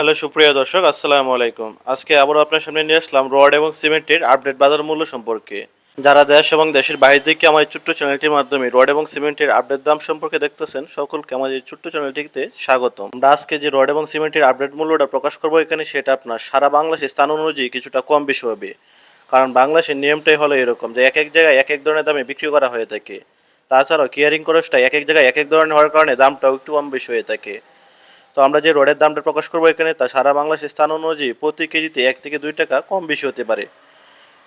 Hello, সুপ্রিয় দর্শক, আসসালামু আলাইকুম। আজকে আবারও আপনার সামনে নিয়ে আসলাম রড এবং সিমেন্টের আপডেট বাজার মূল্য সম্পর্কে। যারা দেশ এবং দেশের বাইরে থেকে আমার এই ছোট্ট চ্যানেলটির মাধ্যমে রড এবং সিমেন্টের আপডেট দাম সম্পর্কে দেখতেছেন, সকলকে আমার এই ছোট্ট চ্যানেলটিতে স্বাগতম। আমরা আজকে যে রড এবং সিমেন্টের আপডেট মূল্যটা প্রকাশ করব এখানে, সেটা আপনার সারা বাংলাদেশের স্থান অনুযায়ী কিছুটা কম বেশি হবে। কারণ বাংলাদেশের নিয়মটাই হলো এরকম যে এক এক জায়গায় এক এক ধরনের দামে বিক্রি করা হয়ে থাকে। তাছাড়াও কেয়ারিং খরচটা এক এক জায়গায় এক এক ধরনের হওয়ার কারণে দামটাও একটু কম বেশি হয়ে থাকে। তো আমরা যে রডের দামটা প্রকাশ করব এখানে, তা সারা বাংলাদেশের স্থান অনুযায়ী প্রতি কেজিতে এক থেকে দুই টাকা কম বেশি হতে পারে।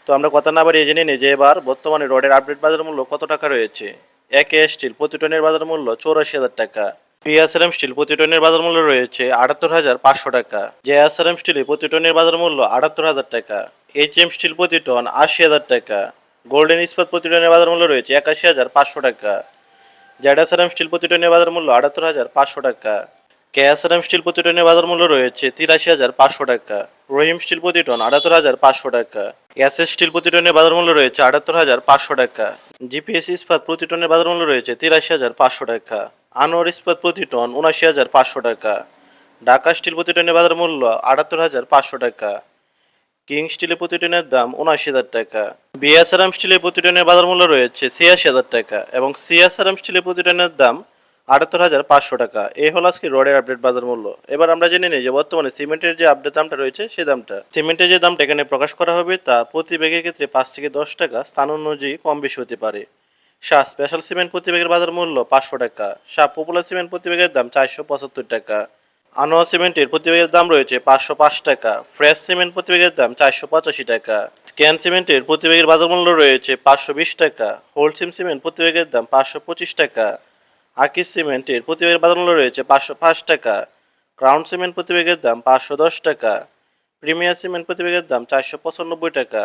তো আমরা কথা না বাড়িয়ে জেনে নিই যে এবার বর্তমানে রডের আপডেট বাজার মূল্য কত টাকা রয়েছে? এক স্টিল প্রতি টনের বাজার মূল্য চৌরাশি হাজার টাকা। পিএসআরএম স্টিল প্রতি টনের বাজার মূল্য রয়েছে আটাত্তর হাজার পাঁচশো টাকা। জেএসআরএম স্টিলে প্রতি টনের বাজার মূল্য আটাত্তর হাজার টাকা। এইচ এম স্টিল প্রতি টন আশি হাজার টাকা। গোল্ডেন ইস্পাত প্রতি টনের বাজার মূল্য রয়েছে একাশি হাজার পাঁচশো টাকা। জেডাসআরএম স্টিল প্রতি টনের বাজার মূল্য আটাত্তর হাজার পাঁচশো টাকা। কেএসআরএম স্টিল প্রতি টনের বাজার মূল্য রয়েছে তিরাশি হাজার পাঁচশো টাকা। রহিম স্টিল প্রতি টন আটাত্তর হাজার পাঁচশো টাকা। এসএস স্টিল প্রতি টনের বাজার মূল্য রয়েছে আটাত্তর হাজার পাঁচশো টাকা। জিপিএস ইস্পাত প্রতি টনের বাজার মূল্য রয়েছে তিরাশি হাজার পাঁচশো টাকা। আনোয়ার ইস্পাত প্রতি টন উনাশি হাজার পাঁচশো টাকা। ঢাকা স্টিল প্রতি টনের বাজার মূল্য আটাত্তর হাজার পাঁচশো টাকা। কিং স্টিলের প্রতি টনের দাম উনআশি হাজার টাকা। বিএসআরএম স্টিলের প্রতি টনের বাজার মূল্য রয়েছে ছিয়াশি হাজার টাকা এবং সিএসআরএম স্টিলের প্রতি টনের দাম আটাত্তর হাজার পাঁচশো টাকা। এই হলো আজকে রডের আপডেট বাজার মূল্য। এবার আমরা জেনে নিই যে বর্তমানে সিমেন্টের যে আপডেট দামটা রয়েছে, সেই দামটা। সিমেন্টের যে দামটা এখানে প্রকাশ করা হবে, তা প্রতি ব্যাগের ক্ষেত্রে পাঁচ থেকে দশ টাকা, স্থান অনুযায়ী কম বেশি হতে পারে। শাহ স্পেশাল সিমেন্ট প্রতি ব্যাগের বাজার মূল্য পাঁচশো টাকা। শাহ পপুলার সিমেন্ট প্রতি ব্যাগের দাম চারশো পঁচাত্তর টাকা। আনোয়া সিমেন্টের প্রতি ব্যাগের দাম রয়েছে পাঁচশো পাঁচ টাকা। ফ্রেশ সিমেন্ট প্রতি ব্যাগের দাম চারশো পঁচাশি টাকা। স্ক্যান সিমেন্টের প্রতি ব্যাগের বাজার মূল্য রয়েছে পাঁচশো বিশ টাকা। হোলসিম সিমেন্ট প্রতি ব্যাগের দাম পাঁচশো পঁচিশ টাকা। আকিস সিমেন্টের প্রতি ব্যাগের বাজার মূল্য রয়েছে পাঁচশো পাঁচ টাকা। ক্রাউন সিমেন্ট প্রতি ব্যাগের দাম পাঁচশো দশ টাকা। প্রিমিয়ার সিমেন্ট প্রতি ব্যাগের দাম চারশো পঁচানব্বই টাকা।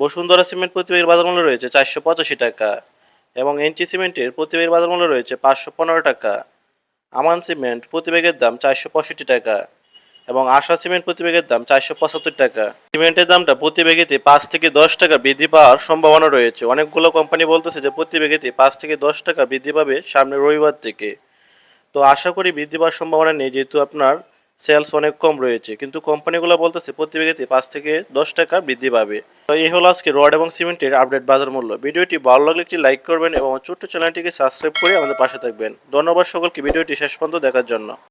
বসুন্ধরা সিমেন্ট প্রতি ব্যাগের বাজার মূল্য রয়েছে চারশো পঁচাশি টাকা এবং এনচি সিমেন্টের প্রতি ব্যাগের বাজার মূল্য রয়েছে পাঁচশো পনেরো টাকা। আমান সিমেন্ট প্রতি ব্যাগের দাম চারশো পঁয়ষট্টি টাকা। এবং আশা সিমেন্ট প্রতি ব্যাগের দাম চারশো পঁচাত্তর টাকা। সিমেন্টের দামটা প্রতি ব্যাগেতে পাঁচ থেকে দশ টাকা বৃদ্ধি পাওয়ার সম্ভাবনা রয়েছে। অনেকগুলো কোম্পানি বলতেছে যে প্রতি ব্যাগেতে পাঁচ থেকে দশ টাকা বৃদ্ধি পাবে সামনের রবিবার থেকে। তো আশা করি বৃদ্ধি পাওয়ার সম্ভাবনা নেই, যেহেতু আপনার সেলস অনেক কম রয়েছে। কিন্তু কোম্পানিগুলো বলতেছে প্রতি ব্যাগেতে পাঁচ থেকে দশ টাকা বৃদ্ধি পাবে। তো এই হলো আজকে রড এবং সিমেন্টের আপডেট বাজার মূল্য। ভিডিওটি ভালো লাগলে একটি লাইক করবেন এবং ছোট্ট চ্যানেলটিকে সাবস্ক্রাইব করে আমাদের পাশে থাকবেন। ধন্যবাদ সকলকে, ভিডিওটি শেষ পর্যন্ত দেখার জন্য।